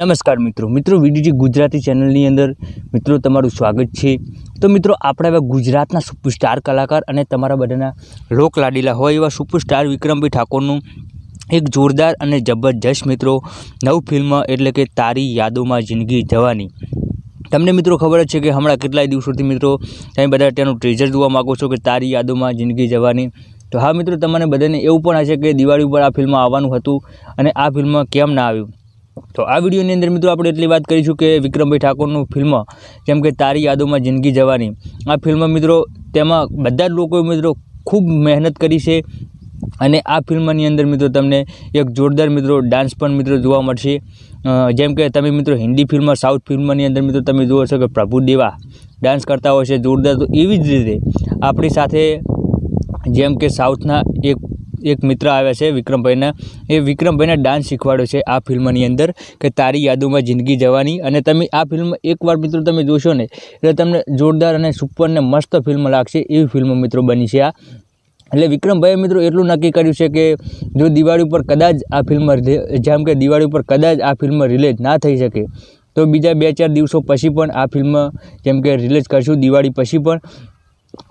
નમસ્કાર મિત્રો. મિત્રો, વીડીજી ગુજરાતી ચેનલની અંદર મિત્રો તમારું સ્વાગત છે. તો મિત્રો, આપણે હવે ગુજરાતના સુપરસ્ટાર કલાકાર અને તમારા બધાના લોક લાડીલા હોય એવા સુપરસ્ટાર વિક્રમભાઈ ઠાકોરનું એક જોરદાર અને જબરજસ્ત મિત્રો નવ ફિલ્મ એટલે કે તારી યાદોમાં જિંદગી જવાની. તમને મિત્રો ખબર જ છે કે હમણાં કેટલાય દિવસોથી મિત્રો તમે બધા તેનું ટ્રેઝર જોવા માગો છો કે તારી યાદોમાં જિંદગી જવાની. તો હા મિત્રો, તમને બધાને એવું પણ હશે કે દિવાળી ઉપર આ ફિલ્મ આવવાનું હતું અને આ ફિલ્મ કેમ ના આવ્યું? તો આ વિડીયોની અંદર મિત્રો આપણે એટલી વાત કરીશું કે વિક્રમભાઈ ઠાકોરનું ફિલ્મ, જેમ કે તારી યાદોમાં જિંદગી જવાની, આ ફિલ્મ મિત્રો તેમાં બધા જ લોકોએ મિત્રો ખૂબ મહેનત કરી છે અને આ ફિલ્મની અંદર મિત્રો તમને એક જોરદાર મિત્રો ડાન્સ પણ મિત્રો જોવા મળશે. જેમ કે તમે મિત્રો હિન્દી ફિલ્મ, સાઉથ ફિલ્મની અંદર મિત્રો તમે જુઓ છો કે પ્રભુ દેવા ડાન્સ કરતા હોય છે, જોરદાર. તો એવી જ રીતે આપણી સાથે જેમ કે સાઉથના એક એક મિત્ર આવ્યા છે વિક્રમભાઈના. એ વિક્રમભાઈને ડાન્સ શીખવાડ્યો છે આ ફિલ્મની અંદર કે તારી યાદોમાં જિંદગી જવાની અને તમે આ ફિલ્મ એકવાર મિત્રો તમે જોશો ને, એટલે તમને જોરદાર અને સુપર ને મસ્ત ફિલ્મ લાગશે એવી ફિલ્મ મિત્રો બની છે આ. એટલે વિક્રમભાઈએ મિત્રો એટલું નક્કી કર્યું છે કે જો દિવાળી ઉપર કદાચ આ ફિલ્મ જેમ કે દિવાળી ઉપર કદાચ આ ફિલ્મ રિલીઝ ના થઈ શકે, તો બીજા બે ચાર દિવસો પછી પણ આ ફિલ્મ જેમ કે રિલીઝ કરશું દિવાળી પછી પણ.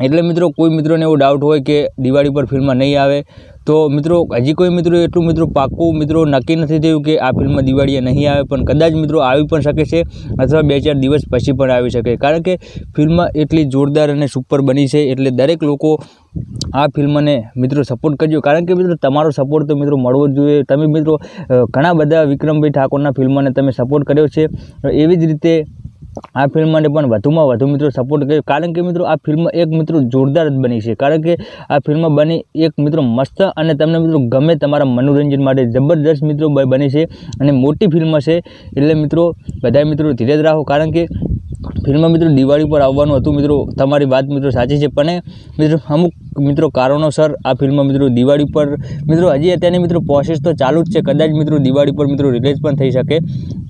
એટલે મિત્રો કોઈ મિત્રોને એવો ડાઉટ હોય કે દિવાળી પર ફિલ્મ નહીં આવે, તો મિત્રો હજી કોઈ મિત્રો એટલું મિત્રો પાક્કું મિત્રો નક્કી નથી થયું કે આ ફિલ્મ દિવાળીએ નહીં આવે, પણ કદાચ મિત્રો આવી પણ શકે છે અથવા બે ચાર દિવસ પછી પણ આવી શકે. કારણ કે ફિલ્મ એટલી જોરદાર અને સુપર બની છે, એટલે દરેક લોકો આ ફિલ્મને મિત્રો સપોર્ટ કરજો. કારણ કે મિત્રો તમારો સપોર્ટ તો મિત્રો મળવો જ જોઈએ. તમે મિત્રો ઘણા બધા વિક્રમભાઈ ઠાકોરના ફિલ્મને તમે સપોર્ટ કર્યો છે. એવી જ રીતે આ ફિલ્મને પણ વધુમાં વધુ મિત્રો સપોર્ટ કર્યો કારણ કે મિત્રો આ ફિલ્મ એક મિત્રો જોરદાર જ બની છે. કારણ કે આ ફિલ્મ બની એક મિત્રો મસ્ત અને તમને મિત્રો ગમે તમારા મનોરંજન માટે જબરદસ્ત મિત્રો બની છે અને મોટી ફિલ્મ છે. એટલે મિત્રો બધા મિત્રો ધીરે જ રાખો. કારણ કે ફિલ્મ મિત્રો દિવાળી પર આવવાનું હતું મિત્રો. તમારી વાત મિત્રો સાચી છે. પણ મિત્રો અમુક મિત્રો કારણોસર આ ફિલ્મ મિત્રો દિવાળી પર, મિત્રો હજી અત્યારની મિત્રો પ્રોસેસ તો ચાલુ જ છે. કદાચ મિત્રો દિવાળી પર મિત્રો રિલીઝ પણ થઈ શકે.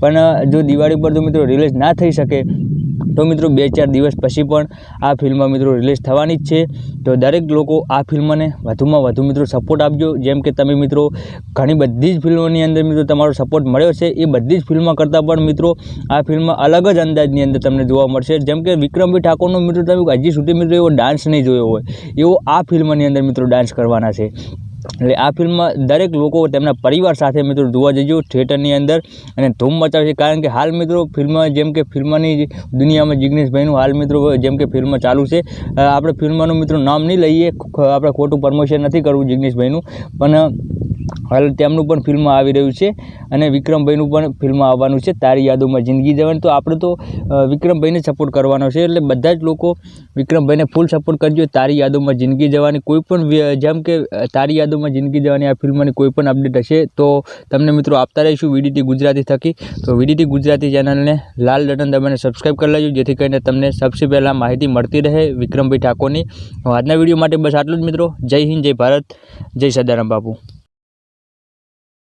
પણ જો દિવાળી પર જો મિત્રો રિલીઝ ના થઈ શકે તો મિત્રો બે ચાર દિવસ પછી પણ આ ફિલ્મ મિત્રો રિલીઝ થવાની જ છે. તો દરેક લોકો આ ફિલ્મને વધુમાં વધુ મિત્રો સપોર્ટ આપજો. જેમ કે તમે મિત્રો ઘણી બધી જ ફિલ્મોની અંદર મિત્રો તમારો સપોર્ટ મળ્યો છે. એ બધી જ ફિલ્મો કરતાં પણ મિત્રો આ ફિલ્મ અલગ જ અંદાજની અંદર તમને જોવા મળશે. જેમ કે વિક્રમભાઈ ઠાકોરનો મિત્રો તમે હજી સુધી મિત્રો એવો ડાન્સ નહીં જોયો હોય. એવો આ ફિલ્મની અંદર મિત્રો ડાન્સ કરવાના છે. એટલે આ ફિલ્મમાં દરેક લોકો તેમના પરિવાર સાથે મિત્રો જોવા જજો થિયેટરની અંદર અને ધૂમ મચાવશે કારણ કે હાલ મિત્રો ફિલ્મ જેમ કે ફિલ્મની દુનિયામાં જિગ્નેશભાઈનું હાલ મિત્રો જેમ કે ફિલ્મ ચાલુ છે. આપણે ફિલ્મનું મિત્રો નામ નહીં લઈએ. આપણે ખોટું પ્રમોશન નથી કરવું જિગ્નેશભાઈનું. પણ હાલ તેમનું પણ ફિલ્મ આવી રહ્યું છે અને વિક્રમભાઈનું પણ ફિલ્મ આવવાનું છે તારી યાદોમાં જિંદગી જવાની. તો આપણે તો વિક્રમભાઈને સપોર્ટ કરવાનો છે એટલે બધા જ લોકો વિક્રમભાઈને ફૂલ સપોર્ટ કરજો. તારી યાદોમાં જિંદગી જવાની કોઈ પણ જેમ કે તારી યાદોમાં જિંદગી જવાની આ ફિલ્મની કોઈ પણ અપડેટ હશે તો તમને મિત્રો આપતા રહીશું વીડીટી ગુજરાતી થકી. તો વીડીટી ગુજરાતી ચેનલને લાલ બટન દબાવીને સબસ્ક્રાઈબ કરી લેજો, જેથી કરીને તમને સૌથી પહેલાં માહિતી મળતી રહે વિક્રમભાઈ ઠાકોરની. આજના વીડિયો માટે બસ આટલું જ મિત્રો. જય હિન્દ, જય ભારત, જય સદારામ બાપુ.